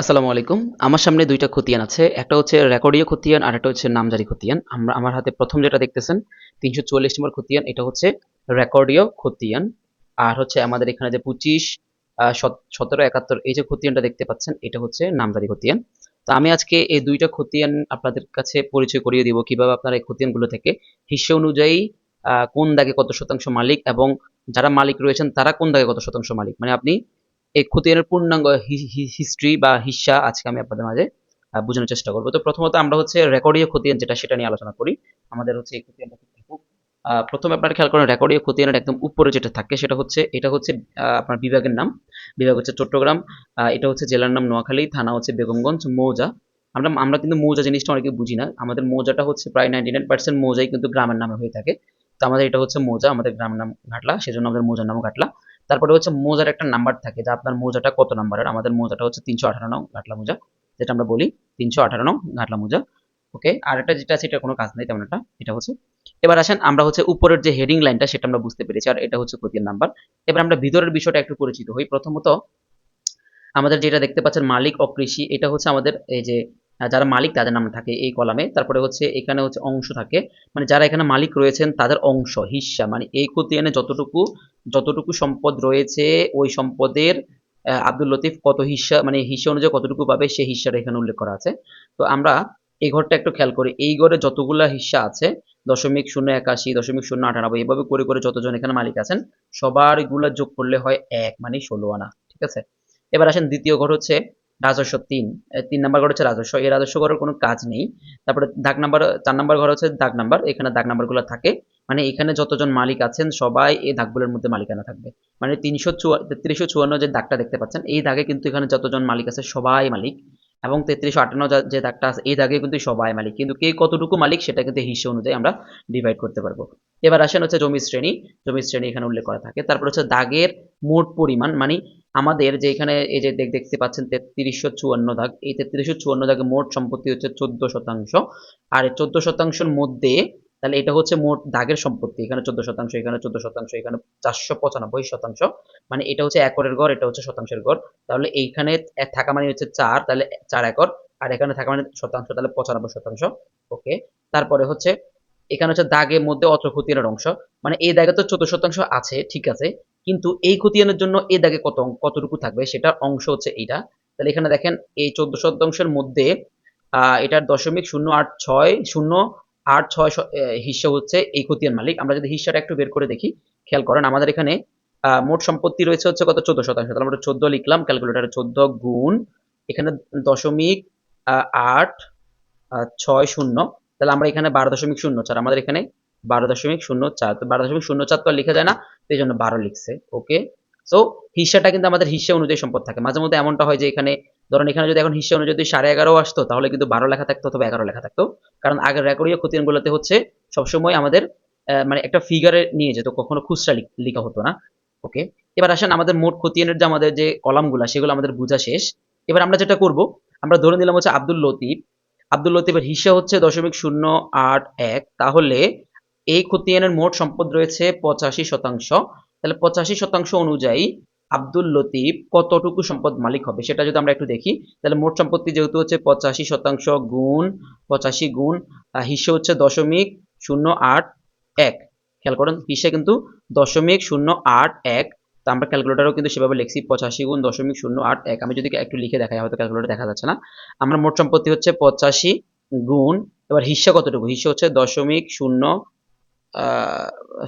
আসসালামু আলাইকুম। আমার সামনে দুইটা খতিয়ান আছে। একটা হচ্ছে রেকর্ডীয় খতিয়ান আর একটা হচ্ছে নামজারি খতিয়ান। আমরা আমার হাতে প্রথম যেটা দেখতেছেন, তিনশো চুয়াল্লিশ নম্বর খতিয়ান, এটা হচ্ছে রেকর্ডীয় খতিয়ান। আর হচ্ছে আমাদের এখানে যে পঁচিশ সতেরো, একাত্তর, এই যে খতিয়ানটা দেখতে পাচ্ছেন, এটা হচ্ছে নামজারি খতিয়ান। তো আমি আজকে এই দুইটা খতিয়ান আপনাদের কাছে পরিচয় করিয়ে দিব কীভাবে আপনারা এই খতিয়ানগুলো থেকে হিস্সা অনুযায়ী কোন দাগে কত শতাংশ মালিক এবং যারা মালিক রয়েছেন, তারা কোন দাগে কত শতাংশ মালিক। মানে আপনি এই খতিয়ানের পূর্ণাঙ্গ হিস্ট্রি বা হিসা আজকে আমি আপনাদের মাঝে বোঝানোর চেষ্টা করব। তো প্রথমত আমরা হচ্ছে রেকর্ডীয় খতিয়ান যেটা, সেটা নিয়ে আলোচনা করি। আমাদের হচ্ছে এই প্রথমে আপনারা খেয়াল করেন, রেকর্ডীয় খতিয়ানের একদম উপরে যেটা থাকে, সেটা হচ্ছে, এটা হচ্ছে আপনার বিভাগের নাম। বিভাগ হচ্ছে চট্টগ্রাম এটা হচ্ছে জেলার নাম নোয়াখালী, থানা হচ্ছে বেগমগঞ্জ, মৌজা। আমরা আমরা কিন্তু মৌজা জিনিসটা অনেকে বুঝি না। আমাদের মৌজাটা হচ্ছে প্রায় নাইনটি নাইন পার্সেন্ট মৌজাই কিন্তু গ্রামের নামে হয়ে থাকে। তো আমাদের এটা হচ্ছে মৌজা, আমাদের গ্রামের নাম ঘাটলা, সেজন্য আমাদের মৌজার নাম ঘাটলা। তারপরে হচ্ছে মোজার একটা নাম্বার থাকে, যে আপনার মোজাটা কত নাম্বারের আমাদের মোজাটা হচ্ছে তিনশো আঠারো নং ঘাটলা মোজা, যেটা আমরা বলি তিনশো আঠারো নং ঘাটলা মোজা। ওকে আর একটা যেটা এটা কোনো কাজ নেই তেমন একটা, এটা হচ্ছে এবার আসেন আমরা হচ্ছে উপরের যে হেডিং লাইনটা সেটা আমরা বুঝতে পেরেছি, আর এটা হচ্ছে খতিয়ান নাম্বার। এবার আমরা ভিতরের বিষয়টা একটু পরিচিত হই। প্রথমত আমাদের যেটা দেখতে পাচ্ছেন মালিক ও কৃষি এটা হচ্ছে আমাদের এই যে যারা মালিক তাদের নাম থাকে এই কলামে। তারপরে হচ্ছে এখানে হচ্ছে অংশ থাকে। মানে যারা এখানে মালিক রয়েছেন তাদের অংশ, হিস্সা। মানে এই খতিয়ানে যতটুকু যতটুকু সম্পদ রয়েছে ওই সম্পদের আব্দুল লতিফ কত হিস্সা মানে হিস্সা অনুযায়ী কতটুকু পাবে সেই হিস্সাটা এখানে উল্লেখ করা আছে। তো আমরা এই ঘরটা একটু খেয়াল করি। এই ঘরে যতগুলা হিস্সা আছে, দশমিক শূন্য একাশি, দশমিক শূন্য আটানব্বই, এভাবে করে করে যতজন এখানে মালিক আছেন সবারগুলা যোগ করলে হয় এক মানে ষোলো আনা, ঠিক আছে? এবার আসেন দ্বিতীয় ঘর হচ্ছে রাজস্ব তিন। তিন নাম্বার ঘর হচ্ছে রাজস্ব। এই রাজস্ব ঘরের কোনো কাজ নেই। তারপরে দাগ নাম্বার, চার নাম্বার ঘর হচ্ছে দাগ নাম্বার। এখানে দাগ নাম্বারগুলো থাকে। মানে এখানে যতজন মালিক আছেন, সবাই এই দাগগুলোর মধ্যে মালিকানা থাকবে। মানে তিনশো তেত্রিশশো চুয়ান্ন যে দাগটা দেখতে পাচ্ছেন, এই দাগে কিন্তু এখানে যতজন মালিক আছে সবাই মালিক। এবং তেত্রিশশো আটান্ন যে দাগটা আছে, এই দাগে কিন্তু সবাই মালিক। কিন্তু কে কতটুকু মালিক, সেটা কিন্তু হিস্সা অনুযায়ী আমরা ডিভাইড করতে পারব। এবার আসেন হচ্ছে জমি শ্রেণি। জমি শ্রেণি এখানে উল্লেখ করা থাকে। তারপর হচ্ছে দাগের মোট পরিমাণ মানে আমাদের যে এখানে এই যে দেখ- দেখতে পাচ্ছেন তেত্রিশশো চুয়ান্ন দাগ। এই তেত্রিশশো চুয়ান্ন দাগে মোট সম্পত্তি হচ্ছে চোদ্দ শতাংশ আর এই চোদ্দ শতাংশের মধ্যে তাহলে এটা হচ্ছে মোট দাগের সম্পত্তি। এখানে চোদ্দ শতাংশ এখানে চোদ্দ শতাংশ এখানে চারশো পঁচানব্বই শতাংশ। মানে এটা হচ্ছে একরের ঘর এটা হচ্ছে শতাংশের ঘর তাহলে এইখানে থাকা মানে হচ্ছে চার, তাহলে চার একর। আর এখানে থাকা মানে শতাংশ, তাহলে পঁচানব্বই শতাংশ। ওকে? তারপরে হচ্ছে, এখানে হচ্ছে দাগের মধ্যে অত্র খতিয়ানের অংশ। মানে এই দাগে তো চোদ্দ শতাংশ আছে, ঠিক আছে। কিন্তু এই খতিয়ানের জন্য এ দাগে কত কতটুকু থাকবে? সেটার অংশ হচ্ছে এইটা। তাহলে এখানে দেখেন, এই চোদ্দ শতাংশের মধ্যে এটার দশমিক শূন্য আট ছয়, শূন্য আট ছয় হিস্সা হচ্ছে এই খতিয়ান মালিক। আমরা যদি হিস্সাটা একটু বের করে দেখি, খেয়াল করেন আমাদের এখানে মোট সম্পত্তি রয়েছে হচ্ছে কত? চোদ্দ শতাংশ। তাহলে আমরা চোদ্দ লিখলাম, ক্যালকুলেটারে চোদ্দ গুণ, এখানে দশমিক আট ছয় শূন্য। তাহলে আমরা এখানে বারো দশমিক শূন্য চার আমাদের এখানে বারো দশমিক শূন্য চার বারো দশমিক শূন্য চার তো আর লেখা যায় না এই জন্য বারো লিখছে ওকে সো হিস্সাটা কিন্তু আমাদের হিস্সা অনুযায়ী সম্পদ থাকে। মাঝে মধ্যে এমনটা হয় যে এখানে, ধরেন এখানে যদি এখন হিস্সা অনুযায়ী সাড়ে এগারো আসতো, তাহলে কিন্তু বারো লেখা থাকতো অথবা এগারো লেখা থাকতো। কারণ আগের রেকর্ডীয় খতিয়ানগুলোতে হচ্ছে, সবসময় আমাদের মানে একটা ফিগারে নিয়ে যেত, কখনো খুচরা লিখ- হতো না ওকে এবার আসেন আমাদের মোট খতিয়ানের যে আমাদের যে কলামগুলা সেগুলো আমাদের বোঝা শেষ। এবার আমরা যেটা করব, আমরা ধরে নিলাম হচ্ছে আব্দুল লতিফ। আব্দুল লতিফের হিস্সা হচ্ছে দশমিক শূন্য আট এক, তাহলে এই খতিয়ানের মোট সম্পদ রয়েছে পঁচাশি শতাংশ। তাহলে পঁচাশি শতাংশ অনুযায়ী আব্দুল লতিফ কতটুকু সম্পদ মালিক হবে সেটা যদি আমরা একটু দেখি, তাহলে মোট সম্পত্তি যেহেতু হচ্ছে পঁচাশি শতাংশ গুণ, পঁচাশি গুণ হিস্সা হচ্ছে দশমিক শূন্য আট এক। খেয়াল করেন হিস্সা কিন্তু দশমিক শূন্য আট এক। তো আমরা ক্যালকুলেটারও কিন্তু সেভাবে লিখছি, পঁচাশি গুণ দশমিক শূন্য আট এক। আমি যদি একটু লিখে দেখাই, হয়তো ক্যালকুলেটার দেখা যাচ্ছে না। আমরা মোট সম্পত্তি হচ্ছে পঁচাশি গুণ, এবার হিস্সা কতটুকু? হিস্সা হচ্ছে দশমিক শূন্য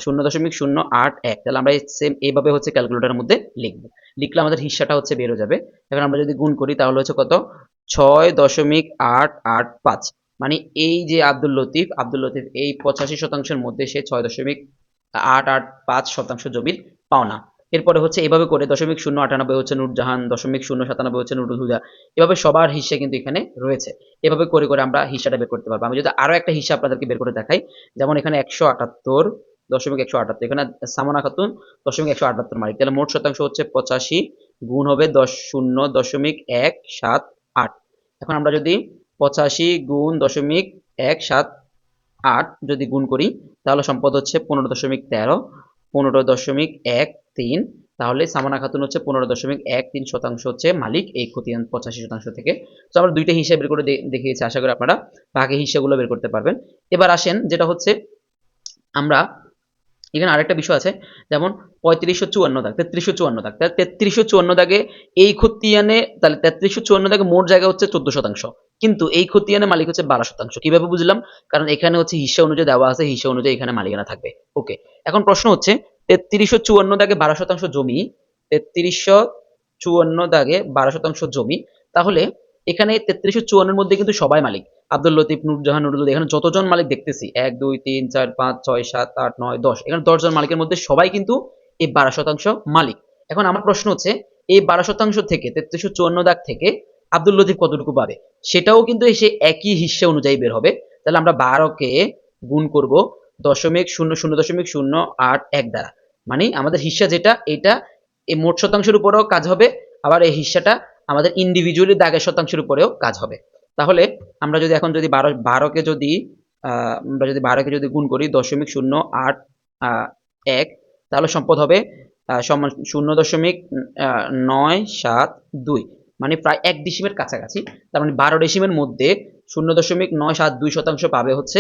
শূন্য দশমিক শূন্য আট এক। তাহলে আমরা সেম এইভাবে হচ্ছে ক্যালকুলেটারের মধ্যে লিখব। লিখলে আমাদের হিসাটা হচ্ছে বেরো যাবে। এখন আমরা যদি গুণ করি, তাহলে হচ্ছে কত? ছয় দশমিক আট আট পাঁচ। মানে এই যে আব্দুল লতিফ আব্দুল লতিফ এই পঁচাশি শতাংশের মধ্যে সে ছয় দশমিক আট আট পাঁচ শতাংশ জমির পাওনা। এরপরে হচ্ছে এইভাবে করে দশমিক শূন্য আটানব্বই হচ্ছে নুরজাহান, দশমিক শূন্য সাতানব্বই হচ্ছে নুরুল হুদা। এভাবে সবার হিস্সা কিন্তু এখানে রয়েছে। এভাবে করে করে আমরা হিস্সাটা বের করতে পারব। আমি যদি আরও একটা হিস্সা আপনাদেরকে বের করে দেখাই, যেমন এখানে একশো আটাত্তর, দশমিক একশো আটাত্তর, এখানে সামনা খাতুন, দশমিক একশো আটাত্তর মালিক তাহলে মোট শতাংশ হচ্ছে পঁচাশি, গুণ হবে দশ শূন্য দশমিক এক সাত আট। এখন আমরা যদি পঁচাশি গুণ দশমিক এক সাত আট যদি গুণ করি, তাহলে সম্পদ হচ্ছে পনেরো দশমিক তেরো পনেরো দশমিক এক তিন, তাহলে সামানা খাতুন হচ্ছে পনেরো দশমিক এক তিন শতাংশ হচ্ছে মালিক, এই খতিয়ান পঁচাশি শতাংশ থেকে। তো আমরা দুইটা হিসাব বের করে দেখিয়েছি, আশা করি আপনারা বাকি হিসাবগুলো বের করতে পারবেন। এবার আসেন, যেটা হচ্ছে আমরা এখানে আরেকটা বিষয় আছে, যেমন পঁয়ত্রিশশো চুয়ান্ন দাগ, তেত্রিশশো চুয়ান্ন দাগ। তেত্রিশশো চুয়ান্ন দাগে এই খতিয়ানে, তাহলে তেত্রিশশো চুয়ান্ন দাগে মোট জায়গা হচ্ছে চোদ্দ শতাংশ। কিন্তু এই খতিয়ানে মালিক হচ্ছে বারো শতাংশ। কীভাবে বুঝলাম? কারণ এখানে হচ্ছে হিসা অনুযায়ী দেওয়া আছে, হিসা অনুযায়ী এখানে মালিকানা থাকবে। ওকে, এখন প্রশ্ন হচ্ছে, তেত্রিশশো চুয়ান্ন দাগে বারো শতাংশ জমি, তেত্রিশশো চুয়ান্ন দাগে বারো শতাংশ জমি, তাহলে এখানে তেত্রিশশো চুয়ান্নর মধ্যে কিন্তু সবাই মালিক। আব্দুল লতিফ, নুরজাহান নুরুল এখানে যতজন মালিক দেখতেছি, এক, দুই, তিন, চার, পাঁচ, ছয়, সাত, আট, নয়, দশ, এখানে দশজন মালিকের মধ্যে সবাই কিন্তু এই বারো শতাংশ মালিক। এখন আমার প্রশ্ন হচ্ছে, এই বারো শতাংশ থেকে, তেত্রিশশো চুয়ান্ন দাগ থেকে আব্দুল লতিফ কতটুকু পাবে সেটাও কিন্তু এসে একই হিস্সা অনুযায়ী বের হবে। তাহলে আমরা বারোকে গুণ করব দশমিক শূন্য শূন্য দশমিক শূন্য আট এক দ্বারা। মানে আমাদের হিস্সা যেটা, এটা এই মোট শতাংশের উপরেও কাজ হবে, আবার এই হিস্সাটা আমাদের ইন্ডিভিজুয়ালি দাগের শতাংশের উপরেও কাজ হবে। তাহলে আমরা যদি এখন যদি বারো, বারোকে যদি আমরা যদি বারোকে যদি গুণ করি দশমিক শূন্য আট এক, তাহলে সম্পদ হবে সমান শূন্য দশমিক নয় সাত দুই। মানে প্রায় এক ডিসিমের কাছাকাছি। তার মানে বারো ডিসিমের মধ্যে শূন্য দশমিক নয় সাত দুই শতাংশ পাবে হচ্ছে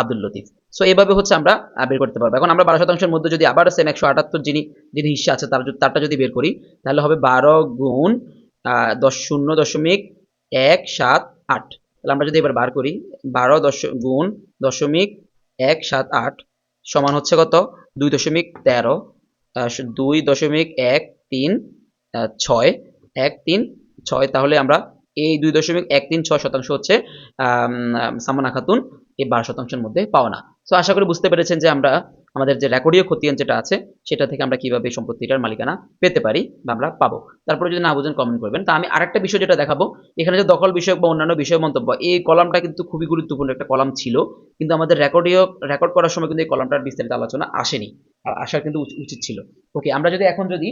আব্দুল লতিফ। সো এভাবে হচ্ছে আমরা বের করতে পারব। এখন আমরা বারো শতাংশের মধ্যে যদি আবার সেম একশো আটাত্তর যিনি যিনি হিসা আছে, তার তারটা যদি বের করি, তাহলে হবে বারো গুণ দশ, শূন্য দশমিক এক সাত আট। তাহলে আমরা যদি এবার বার করি, বারো দশ, গুণ দশমিক এক সাত আট সমান হচ্ছে কত? দুই দশমিক তেরো দুই দশমিক এক তিন ছয়। এক তিন ছয়, তাহলে আমরা এই দুই দশমিক এক তিন ছয় শতাংশ হচ্ছে সামানা খাতুন এই বারো শতাংশের মধ্যে পাওয়া না। তো আশা করি বুঝতে পেরেছেন যে আমরা, আমাদের যে রেকর্ডীয় খতিয়ান যেটা আছে, সেটা থেকে আমরা কীভাবে সম্পত্তিটার মালিকানা পেতে পারি বা আমরা পাবো। তারপরে যদি না বুঝেন কমেন্ট করবেন। তা আমি আরেকটা বিষয় যেটা দেখাবো, এখানে যে দখল বিষয়ক বা অন্যান্য বিষয় মন্তব্য, এই কলামটা কিন্তু খুবই গুরুত্বপূর্ণ একটা কলাম ছিল, কিন্তু আমাদের রেকর্ডীয়, রেকর্ড করার সময় কিন্তু এই কলামটার বিস্তারিত আলোচনা আসেনি, আর আসার কিন্তু উচিত ছিল। ওকে আমরা যদি এখন যদি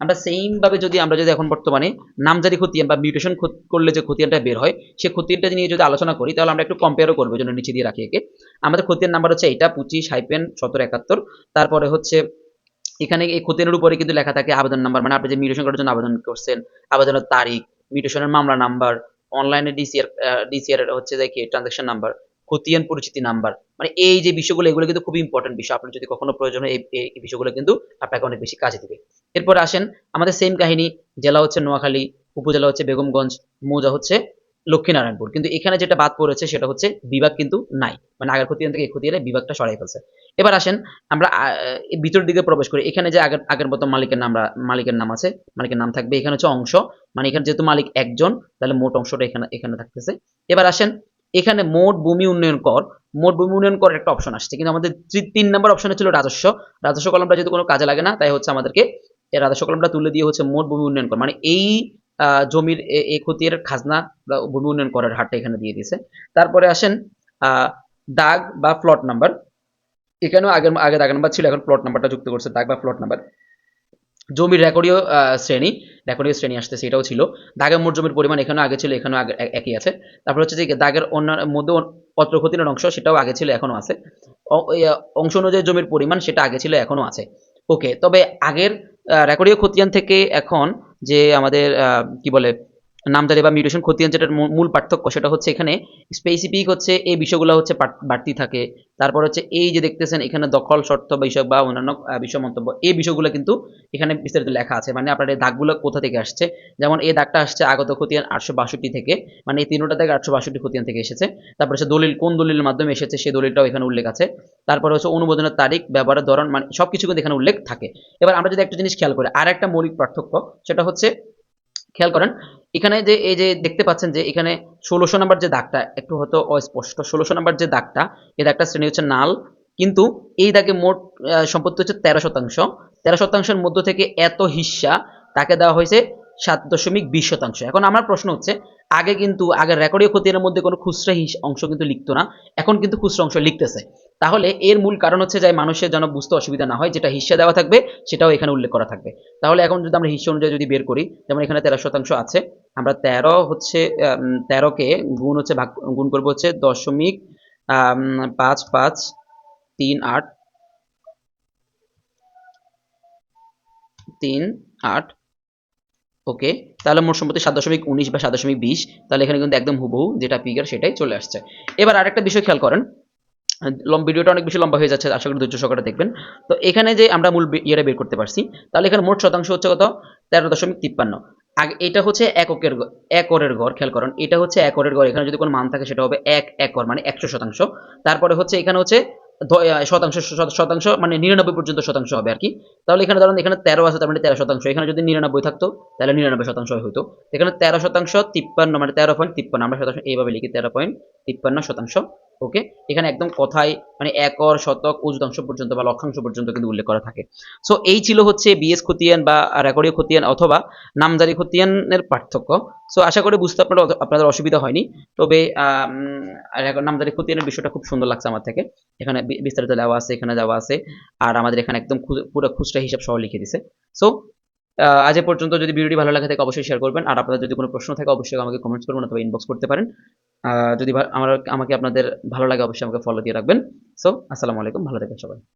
আমরা সেম ভাবে যদি আমরা যদি এখন বর্তমানে নামজারি খতিয়ান বা মিউটেশন করলে যে খতিয়ানটা বের হয় সেই খতিয়ানটা নিয়ে যদি আলোচনা করি, তাহলে আমরা একটু কম্পেয়ারও করব জন্য নিচে দিয়ে রাখি একে। আমাদের খতিয়ান নাম্বার হচ্ছে এটা, পঁচিশ হাইপেন সতেরো একাত্তর। তারপরে হচ্ছে এখানে এই খতিয়ানের উপরে কিন্তু লেখা থাকে আবেদন নাম্বার মানে আপনি যে মিউটেশন করার জন্য আবেদন করছেন, আবেদনের তারিখ মিউটেশনের মামলা নাম্বার অনলাইনে ডিসিআর ডিসিআর হচ্ছে যে কি ট্রানজাকশন নাম্বার খতিয়ান পরিচিতি নাম্বার মানে এই যে বিষয়গুলো, এগুলো কিন্তু খুব ইম্পর্টেন্ট বিষয়। আপনার যদি কখনো প্রয়োজন হয় এই বিষয়গুলো কিন্তু আপনাকে অনেক বেশি কাজে দিবে। এরপর আসেন আমাদের সেম কাহিনী, জেলা হচ্ছে নোয়াখালী, উপজেলা হচ্ছে বেগমগঞ্জ, মৌজা হচ্ছে লক্ষ্মীনারায়ণপুর। কিন্তু এখানে যেটা বাদ পড়েছে সেটা হচ্ছে বিভাগ কিন্তু নাই। মানে আগের খতিয়ান থেকে এই খতিয়ানে বিভাগটা সরাই ফেলছে। এবার আসেন আমরা ভিতরের দিকে প্রবেশ করি। এখানে যে আগের আগের মতো মালিকের নাম মালিকের নাম আছে, মালিকের নাম থাকবে। এখানে হচ্ছে অংশ। মানে এখানে যেহেতু মালিক একজন, তাহলে মোট অংশটা এখানে এখানে থাকতেছে। এবার আসেন, এখানে মোট ভূমি উন্নয়ন কর। মোট ভূমি উন্নয়ন কর একটা অপশন আসছে। কিন্তু আমাদের তিন নম্বর অপশনে ছিল রাজস্ব। রাজস্ব কলমটা যেহেতু কোনো কাজে লাগে না, তাই হচ্ছে আমাদেরকে রাজস্ব কলমটা তুলে দিয়ে হচ্ছে মোট ভূমি উন্নয়ন কর। মানে এই জমির এ- খতিয়ানের খাজনা ভূমি উন্নয়ন করের হারটা এখানে দিয়ে দিয়েছে। তারপরে আসেন দাগ বা প্লট নাম্বার এখানেও আগের, আগে দাগ নাম্বার ছিল, এখন প্লট নাম্বারটা যুক্ত করছে, দাগ বা প্লট নাম্বার জমির রেকর্ডীয় শ্রেণি রেকর্ডীয় শ্রেণি আসতেছে, এটাও ছিল। দাগের মোট জমির পরিমাণ এখানেও আগে ছিল, এখানেও আগে একই আছে। তারপর হচ্ছে যে দাগের অন্য মধ্যে পত্র খতিয়ানের অংশ সেটাও আগে ছিল এখনও আছে। অংশ অনুযায়ী জমির পরিমাণ সেটা আগে ছিল এখনও আছে। ওকে, তবে আগের রেকর্ডীয় খতিয়ান থেকে এখন যে আমাদের কি বলে নামজারি বা মিউটেশন খতিয়ান যেটার মূল- পার্থক্য। সেটা হচ্ছে এখানে স্পেসিফিক হচ্ছে এই বিষয়গুলো হচ্ছে বাড়তি থাকে। তারপর হচ্ছে এই যে দেখতেছেন, এখানে দখল, শর্ত বিষয় বা অন্যান্য বিষয় মন্তব্য, এই বিষয়গুলো কিন্তু এখানে বিস্তারিত লেখা আছে। মানে আপনার এই দাগগুলো কোথা থেকে আসছে? যেমন এই দাগটা আসছে আগত খতিয়ান আটশো বাষট্টি থেকে। মানে এই তিনটা দাগ আটশো বাষট্টি খতিয়ান থেকে এসেছে। তারপর হচ্ছে দলিল, কোন দলিলের মাধ্যমে এসেছে সেই দলিলটাও এখানে উল্লেখ আছে। তারপর হচ্ছে অনুমোদনের তারিখ, ব্যবহারের ধরন মানে সবকিছু কিন্তু এখানে উল্লেখ থাকে। এবার আমরা যদি একটা জিনিস খেয়াল করি আর একটা মৌলিক পার্থক্য, সেটা হচ্ছে খেয়াল করেন, এখানে যে, এই যে দেখতে পাচ্ছেন যে, এখানে ষোলোশো নাম্বার যে দাগটা, একটু হয়তো অস্পষ্ট, ষোলোশো নাম্বার যে দাগটা, এই দাগটা শ্রেণি হচ্ছে নাল, কিন্তু এই দাগে মোট সম্পত্তি হচ্ছে তেরো শতাংশ। তেরো শতাংশের মধ্য থেকে এত হিস্সা তাকে দেওয়া হয়েছে সাত দশমিক বিশ শতাংশ। এখন আমার প্রশ্ন হচ্ছে, আগে কিন্তু, আগের রেকর্ডীয় খতিয়ানের মধ্যে কোনো খুচরা অংশ কিন্তু লিখতো না, এখন কিন্তু খুচরা অংশ লিখতেছে। তাহলে এর মূল কারণ হচ্ছে যে মানুষের যেন বুঝতে অসুবিধা না হয়, যেটা হিস্সা দেওয়া থাকবে, সেটাও এখানে উল্লেখ করা থাকবে। তাহলে এখন যদি আমরা হিস্সা অনুযায়ী যদি বের করি, যেমন এখানে তেরো শতাংশ আছে, আমরা তেরো হচ্ছে তেরোকে গুণ হচ্ছে ভাগ, গুণ করব হচ্ছে দশমিক পাঁচ পাঁচ, তিন, আট তিন, আট, ওকে, তাহলে মোট সম্পত্তি সাত দশমিক উনিশ বা সাত দশমিক বিশ, তাহলে এখানে কিন্তু একদম হুবহু যেটা ফিগার সেটাই চলে আসছে। এবার আরেকটা বিষয় খেয়াল করেন ভিডিওটা অনেক বেশি লম্বা হয়ে যাচ্ছে, আশা করি ধৈর্য সহকারে দেখবেন। তো এখানে যে আমরা মূল ইয়েটা বের করতে পারছি, তাহলে এখানে মোট শতাংশ হচ্ছে কত? তেরো দশমিক তিপ্পান্ন। আগে এটা হচ্ছে এককের একরের গড় খেয়াল করেন, এটা হচ্ছে একরের গড় এখানে যদি কোনো মান থাকে সেটা হবে এক একর মানে একশো শতাংশ। তারপরে হচ্ছে এখানে হচ্ছে শতাংশ শতাংশ মানে নিরানব্বই পর্যন্ত শতাংশ হবে আর কি তাহলে এখানে ধরুন এখানে তেরো আছে, তার মানে তেরো শতাংশ। এখানে যদি নিরানব্বই থাকতো, তাহলে নিরানব্বই শতাংশ হতো এখানে তেরো শতাংশ তিপ্পান্ন মানে তেরো পয়েন্ট তিপ্পান্ন, আমরা শতাংশ এইভাবে লিখি, তেরো পয়েন্ট তিপ্পান্ন শতাংশ। ওকে? এখানে একদম কথায় মানে একর, শতক উজদাংশ পর্যন্ত বা লক্ষাংশ পর্যন্ত কিন্তু উল্লেখ করা থাকে। সো এই ছিল হচ্ছে বিএস খতিয়ান বা রেকর্ডীয় খতিয়ান অথবা নামজারি খতিয়ানের পার্থক্য। সো আশা করি বুঝতে আপনার আপনাদের অসুবিধা হয়নি। তবে নামজারি খতিয়ানের বিষয়টা খুব সুন্দর লাগছে আমার থেকে। এখানে বিস্তারিত দেওয়া আছে, এখানে দেওয়া আছে। আর আমাদের এখানে একদম পুরো খুচরা হিসাব সহ লিখে দিছে। সো আজ পর্যন্ত যদি ভিডিওটি ভালো লাগে থাকে অবশ্যই শেয়ার করবেন। আর আপনাদের যদি কোনো প্রশ্ন থাকে, অবশ্যই আমাকে কমেন্টস করবেন অথবা ইনবক্স করতে পারেন। যদি আমার আমাকে আপনাদের ভালো লাগে, অবশ্যই আমাকে ফলো দিয়ে রাখবেন। সো আসসালামু আলাইকুম, ভালো থাকবেন সবাই।